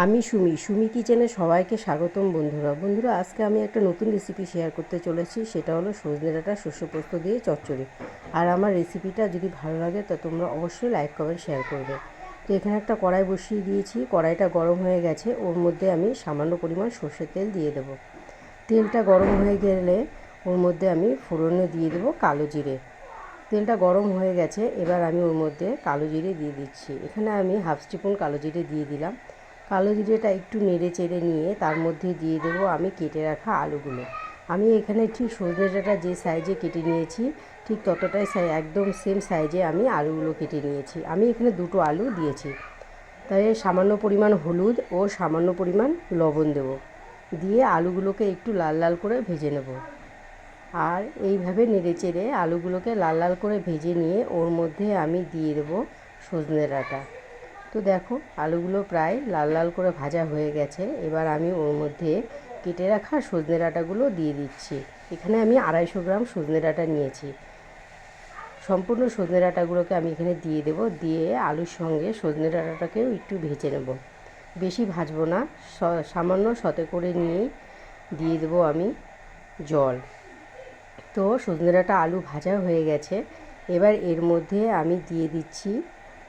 আমি সুমি সুমি কিচেনে সবাইকে স্বাগতম বন্ধুরা। বন্ধুরা, আজকে আমি একটা নতুন রেসিপি শেয়ার করতে চলেছি, সেটা হলো সজনে ডাঁটা শস্য পোস্ত দিয়ে চচ্চড়ি। আর আমার রেসিপিটা যদি ভালো লাগে, তো তোমরা অবশ্যই লাইক কমেন্ট শেয়ার করবে। তো এখানে একটা কড়াই বসিয়ে দিয়েছি, কড়াইটা গরম হয়ে গেছে, ওর মধ্যে আমি সামান্য পরিমাণ সর্ষের তেল দিয়ে দেবো। তেলটা গরম হয়ে গেলে ওর মধ্যে আমি ফোড়নে দিয়ে দেবো কালো জিরে। তেলটা গরম হয়ে গেছে, এবার আমি ওর মধ্যে কালো জিরে দিয়ে দিচ্ছি। এখানে আমি হাফ স্পুন কালো জিরে দিয়ে দিলাম। কালো জিরেটা একটু নেড়ে চেড়ে নিয়ে তার মধ্যে দিয়ে দেবো আমি কেটে রাখা আলুগুলো। আমি এখানে ঠিক সজনে ডাঁটা যে সাইজে কেটে নিয়েছি, ঠিক ততটাই সাই, একদম সেম সাইজে আমি আলুগুলো কেটে নিয়েছি। আমি এখানে দুটো আলু দিয়েছি। তাই সামান্য পরিমাণ হলুদ ও সামান্য পরিমাণ লবণ দেব। দিয়ে আলুগুলোকে একটু লাল লাল করে ভেজে নেব। আর এইভাবে নেড়ে চেড়ে আলুগুলোকে লাল লাল করে ভেজে নিয়ে ওর মধ্যে আমি দিয়ে দেবো সজনে ডাঁটা। তো দেখো, আলুগুলো প্রায় লাল লাল করে ভাজা হয়ে গেছে। এবার আমি ওর মধ্যে কেটে রাখা সজনে ডাঁটাগুলো দিয়ে দিচ্ছি। এখানে আমি আড়াইশো গ্রাম সজনে ডাঁটা নিয়েছি। সম্পূর্ণ সজনে ডাঁটাগুলোকে আমি এখানে দিয়ে দেব। দিয়ে আলুর সঙ্গে সজনে ডাঁটাটাকেও একটু ভেজে নেব। বেশি ভাজবো না। সামান্য সতে করে নিয়ে দিয়ে দেবো আমি জল। তো সজনে ডাঁটা আলু ভাজা হয়ে গেছে। এবার এর মধ্যে আমি দিয়ে দিচ্ছি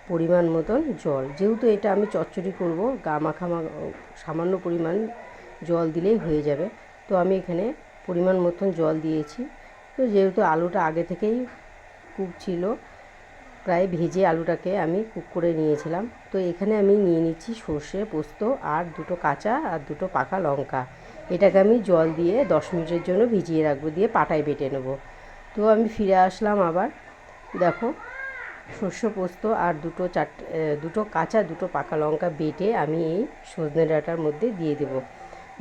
পরিমাণ মতন জল। যেহেতু এটা আমি চচ্চড়ি করব, গা মাখামা সামান্য পরিমাণ জল দিলেই হয়ে যাবে। তো আমি এখানে পরিমাণ মতন জল দিয়েছি। তো যেহেতু আলুটা আগে থেকেই কুক ছিল, প্রায় ভেজে আলুটাকে আমি কুক করে নিয়েছিলাম। তো এখানে আমি নিয়ে নিচ্ছি সর্ষে, পোস্ত আর দুটো কাঁচা আর দুটো পাকা লঙ্কা। এটাকে আমি জল দিয়ে দশ মিনিটের জন্য ভিজিয়ে রাখব, দিয়ে পাটায় বেটে নেব। তো আমি ফিরে আসলাম আবার। দেখো শস্য পোস্ত আর দুটো চার দুটো কাঁচা, দুটো পাকা লঙ্কা বেটে আমি এই সজনে ডাঁটার মধ্যে দিয়ে দেব।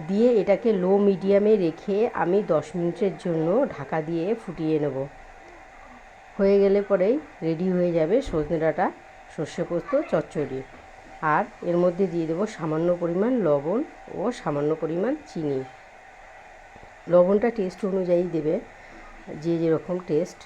দিয়ে এটাকে লো মিডিয়ামে রেখে আমি দশ মিনিটের জন্য ঢাকা দিয়ে ফুটিয়ে নেব। হয়ে গেলে পরেই রেডি হয়ে যাবে সজনে ডাঁটা, সর্ষে পোস্ত, চচ্চড়ি। আর এর মধ্যে দিয়ে দেবো সামান্য পরিমাণ লবণ ও সামান্য পরিমাণ চিনি। লবণটা টেস্ট অনুযায়ী দেবে, যে যেরকম টেস্ট।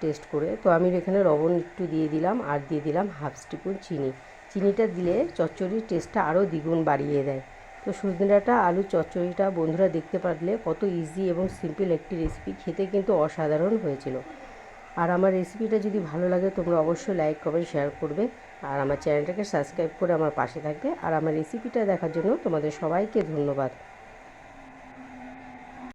টেস্ট করে। তো আমি এখানে লবণ একটু দিয়ে দিলাম আর দিয়ে দিলাম হাফ স্পুন চিনি। চিনিটা দিলে চচ্চড়ির টেস্টটা আরও দ্বিগুণ বাড়িয়ে দেয়। তো সজনে ডাঁটা আলু চচ্চড়িটা বন্ধুরা দেখতে পারলে কত ইজি এবং সিম্পল একটি রেসিপি খেতে কিন্তু অসাধারণ হয়েছিল। আর আমার রেসিপিটা যদি ভালো লাগে তোমরা অবশ্যই লাইক কমেন্ট শেয়ার করবে। আর আমার চ্যানেলটাকে সাবস্ক্রাইব করে আমার পাশে থাকবে। আর আমার রেসিপিটা দেখার জন্য তোমাদের সবাইকে ধন্যবাদ।